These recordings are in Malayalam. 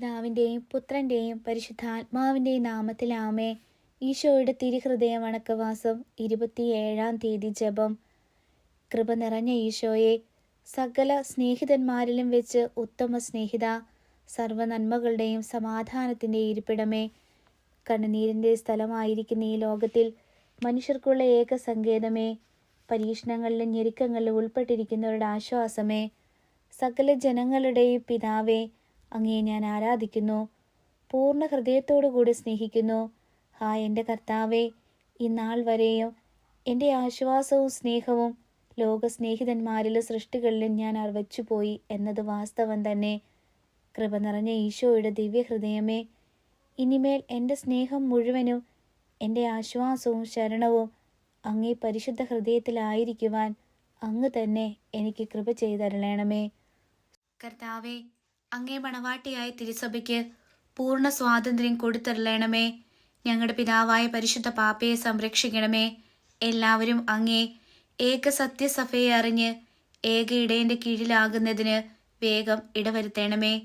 പിതാവിന്റെയും പുത്രന്റെയും പരിശുദ്ധാത്മാവിന്റെയും നാമത്തിലാമേ ഈശോയുടെ തിരുഹൃദയ വണക്കവാസം ഇരുപത്തിയേഴാം തീയതി ജപം. കൃപ നിറഞ്ഞ ഈശോയെ സകല സ്നേഹിതന്മാരിലും വെച്ച് ഉത്തമ സ്നേഹിത സർവ സർവനന്മകളുടെയും സമാധാനത്തിന്റെ ഇരിപ്പിടമേ. കണ്ണുനീരിന്റെ സ്ഥലമായിരിക്കുന്ന ഈ ലോകത്തിൽ മനുഷ്യർക്കുള്ള ഏക സങ്കേതമേ. പരീക്ഷണങ്ങളിലും ഞെരുക്കങ്ങളിലും ഉൾപ്പെട്ടിരിക്കുന്നവരുടെ ആശ്വാസമേ. സകല ജനങ്ങളുടെയും പിതാവേ അങ്ങേ ഞാൻ ആരാധിക്കുന്നു. പൂർണ ഹൃദയത്തോടു കൂടി സ്നേഹിക്കുന്നു. ഹാ എന്റെ കർത്താവേ ഇന്നാൾ നാൾ വരെയും എന്റെ ആശ്വാസവും സ്നേഹവും ലോക സ്നേഹിതന്മാരിലെ സൃഷ്ടികളിലും ഞാൻ അർവച്ചുപോയി എന്നത് വാസ്തവം തന്നെ. കൃപ നിറഞ്ഞ ഈശോയുടെ ദിവ്യഹൃദയമേ ഇനിമേൽ എന്റെ സ്നേഹം മുഴുവനും എന്റെ ആശ്വാസവും ശരണവും അങ്ങേ പരിശുദ്ധ ഹൃദയത്തിലായിരിക്കുവാൻ അങ്ങ് തന്നെ എനിക്ക് കൃപ ചെയ്തരളണമേ. കർത്താവെ അങ്ങേ മണവാട്ടിയായ തിരുസഭയ്ക്ക് പൂർണ സ്വാതന്ത്ര്യം കൊടുത്തരളണമേ ഞങ്ങളുടെ പിതാവായ പരിശുദ്ധ പാപ്പയെ സംരക്ഷിക്കണമേ. എല്ലാവരും അങ്ങേ ഏക സത്യസഭയെ അറിഞ്ഞ് ഏക ഇടയന്റെ കീഴിലാകുന്നതിന് വേഗം ഇടവരുത്തണമേ.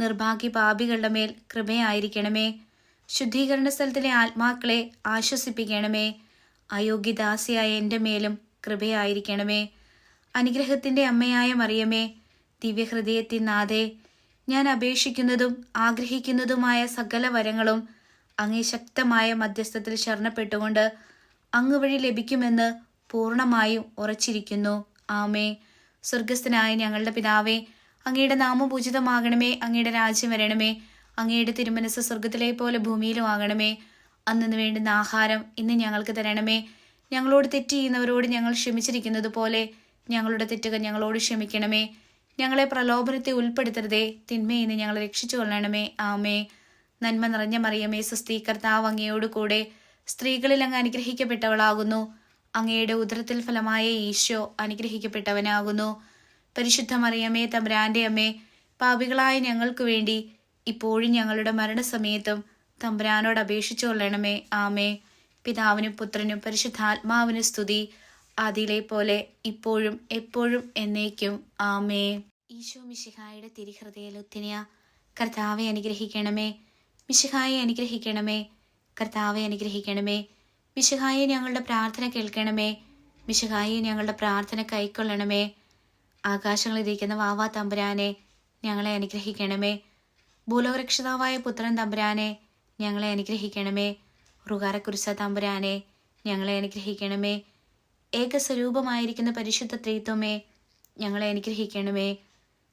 നിർഭാഗ്യ പാപികളുടെ മേൽ കൃപയായിരിക്കണമേ. ശുദ്ധീകരണ സ്ഥലത്തിലെ ആത്മാക്കളെ ആശ്വസിപ്പിക്കണമേ. അയോഗ്യദാസിയായ എന്റെ മേലും കൃപയായിരിക്കണമേ. അനുഗ്രഹത്തിന്റെ അമ്മയായ മറിയമേ ദിവ്യഹൃദയത്തിൻ നാഥേ ഞാൻ അപേക്ഷിക്കുന്നതും ആഗ്രഹിക്കുന്നതുമായ സകല വരങ്ങളും അങ്ങേ ശക്തമായ മധ്യസ്ഥത്തിൽ ശരണപ്പെട്ടുകൊണ്ട് അങ്ങ് വഴി ലഭിക്കുമെന്ന് പൂർണമായും ഉറച്ചിരിക്കുന്നു. ആമേ സ്വർഗസ്ഥനായ ഞങ്ങളുടെ പിതാവേ അങ്ങയുടെ നാമപൂജിതമാകണമേ അങ്ങയുടെ രാജ്യം വരണമേ അങ്ങയുടെ തിരുമനസ് സ്വർഗത്തിലെ പോലെ ഭൂമിയിലും ആകണമേ. അന്നു വേണ്ടുന്ന ആഹാരം ഇന്ന് ഞങ്ങൾക്ക് തരണമേ. ഞങ്ങളോട് തെറ്റ് ചെയ്യുന്നവരോട് ഞങ്ങൾ ക്ഷമിച്ചിരിക്കുന്നത് പോലെ ഞങ്ങളുടെ തെറ്റുകൾ ഞങ്ങളോട് ക്ഷമിക്കണമേ. ഞങ്ങളെ പ്രലോഭനത്തെ ഉൾപ്പെടുത്തരുതേ. തിന്മയിൽ നിന്ന് ഞങ്ങളെ രക്ഷിച്ചു കൊള്ളണമേ. ആമേ. നന്മ നിറഞ്ഞ മറിയമേ സുസ്ഥീ കർത്താവ് അങ്ങയോട് കൂടെ സ്ത്രീകളിൽ അങ്ങ് അനുഗ്രഹിക്കപ്പെട്ടവളാകുന്നു. അങ്ങയുടെ ഉദരത്തിൽ ഫലമായ ഈശോ അനുഗ്രഹിക്കപ്പെട്ടവനാകുന്നു. പരിശുദ്ധ മറിയമേ തമ്പുരാന്റെ അമ്മേ പാപികളായ ഞങ്ങൾക്ക് വേണ്ടി ഇപ്പോഴും ഞങ്ങളുടെ മരണസമയത്തും തമ്പുരാനോട് അപേക്ഷിച്ചു കൊള്ളണമേ. ആമേ. പിതാവിനും പുത്രനും പരിശുദ്ധാത്മാവിനും സ്തുതി. അതിലെ പോലെ ഇപ്പോഴും എപ്പോഴും എന്നേക്കും. ആമേ. ഈശോ മിശിഹായുടെ തിരിഹൃദയലുത്തിനിയ കർത്താവെ അനുഗ്രഹിക്കണമേ. മിശിഹായെ അനുഗ്രഹിക്കണമേ. കർത്താവെ അനുഗ്രഹിക്കണമേ. മിശിഹായെ ഞങ്ങളുടെ പ്രാർത്ഥന കേൾക്കണമേ. മിശിഹായെ ഞങ്ങളുടെ പ്രാർത്ഥന കൈക്കൊള്ളണമേ. ആകാശങ്ങളിരിക്കുന്ന വാവാ തമ്പുരാനെ ഞങ്ങളെ അനുഗ്രഹിക്കണമേ. ഭൂലോകരക്ഷിതാവായ പുത്രൻ തമ്പുരാനെ ഞങ്ങളെ അനുഗ്രഹിക്കണമേ. റുകാരക്കുരിശ തമ്പുരാനെ ഞങ്ങളെ അനുഗ്രഹിക്കണമേ. ഏകസ്വരൂപമായിരിക്കുന്ന പരിശുദ്ധ ത്രീത്വമേ ഞങ്ങളെ അനുഗ്രഹിക്കണമേ.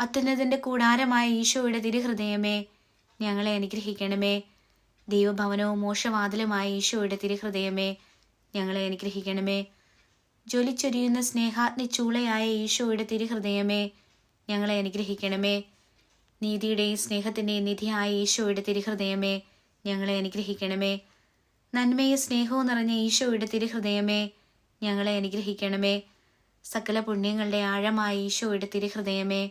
അത്യുന്നതിന്റെ കൂടാരമായ ഈശോയുടെ തിരുഹൃദയമേ ഞങ്ങളെ അനുഗ്രഹിക്കണമേ. ദൈവഭവനവും മോശവാതിലുമായ ഈശോയുടെ തിരുഹൃദയമേ ഞങ്ങളെ അനുഗ്രഹിക്കണമേ. ജ്വലിച്ചൊരിയുന്ന സ്നേഹാഗ്നി ചൂളയായ ഈശോയുടെ തിരുഹൃദയമേ ഞങ്ങളെ അനുഗ്രഹിക്കണമേ. നീതിയുടെയും സ്നേഹത്തിന്റെയും നിധിയായ ഈശോയുടെ തിരുഹൃദയമേ ഞങ്ങളെ അനുഗ്രഹിക്കണമേ. നന്മയും സ്നേഹവും നിറഞ്ഞ ഈശോയുടെ തിരുഹൃദയമേ ഞങ്ങളെ അനുഗ്രഹിക്കണമേ. സകല പുണ്യങ്ങളുടെ ആഴമായ ഈശോയുടെ തിരുഹൃദയമേ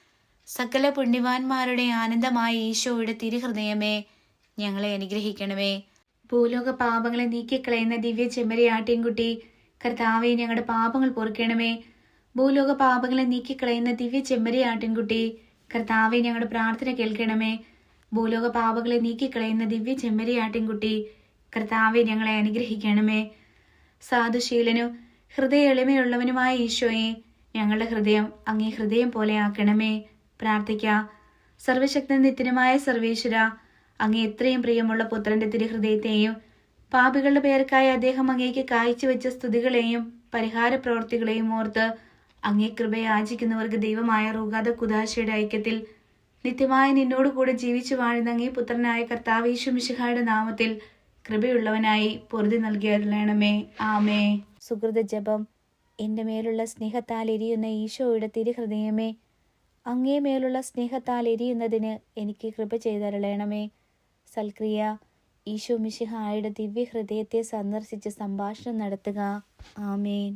സകല പുണ്യവാന്മാരുടെ ആനന്ദമായ ഈശോയുടെ തിരുഹൃദയമേ ഞങ്ങളെ അനുഗ്രഹിക്കണമേ. ഭൂലോക പാപങ്ങളെ നീക്കിക്കളയുന്ന ദിവ്യ ചെമ്മരിയാട്ടിൻകുട്ടി കർത്താവെ ഞങ്ങളുടെ പാപങ്ങൾ പൊറുക്കണമേ. ഭൂലോക പാപങ്ങളെ നീക്കിക്കളയുന്ന ദിവ്യ ചെമ്മരിയാട്ടിൻകുട്ടി കർത്താവെ ഞങ്ങളുടെ പ്രാർത്ഥന കേൾക്കണമേ. ഭൂലോക പാപങ്ങളെ നീക്കിക്കളയുന്ന ദിവ്യ ചെമ്മരിയാട്ടിൻകുട്ടി കർത്താവെ ഞങ്ങളെ അനുഗ്രഹിക്കണമേ. സാധുശീലനും ഹൃദയ എളിമയുള്ളവനുമായ ഈശോയെ ഞങ്ങളുടെ ഹൃദയം അങ്ങേ ഹൃദയം പോലെ ആക്കണമേ. പ്രാർത്ഥിക്കാം. സർവശക്തൻ നിത്യനുമായ സർവേശ്വര അങ്ങേ എത്രയും പ്രിയമുള്ള പുത്രന്റെ തിരുഹൃദയത്തെയും പാപികളുടെ പേർക്കായി അദ്ദേഹം അങ്ങേക്ക് കാഴ്ചവെച്ച സ്തുതികളെയും പരിഹാര പ്രവർത്തികളെയും ഓർത്ത് അങ്ങേ കൃപയെ യാചിക്കുന്നവർക്ക് ദൈവമായ റൂഗാത കുദാശയുടെ ഐക്യത്തിൽ നിത്യമായ നിന്നോട് കൂടെ ജീവിച്ചു വാഴുന്ന അങ്ങേ പുത്രനായ കർത്താവേശു മിശിഹായുടെ നാമത്തിൽ കൃപയുള്ളവനായി പൊറുതി നൽകിയരുളണമേ ആമേ. സുഹൃത ജപം എന്റെ മേലുള്ള സ്നേഹത്താൽ എരിയുന്ന ഈശോയുടെ തിരുഹൃദയമേ അങ്ങേ മേലുള്ള സ്നേഹത്താൽ എരിയുന്നതിന് എനിക്ക് കൃപ ചെയ്തരളയണമേ. സൽക്രിയ ഈശോ മിശിഹായുടെ ദിവ്യഹൃദയത്തെ സന്ദർശിച്ച് സംഭാഷണം നടത്തുക. ആമേൻ.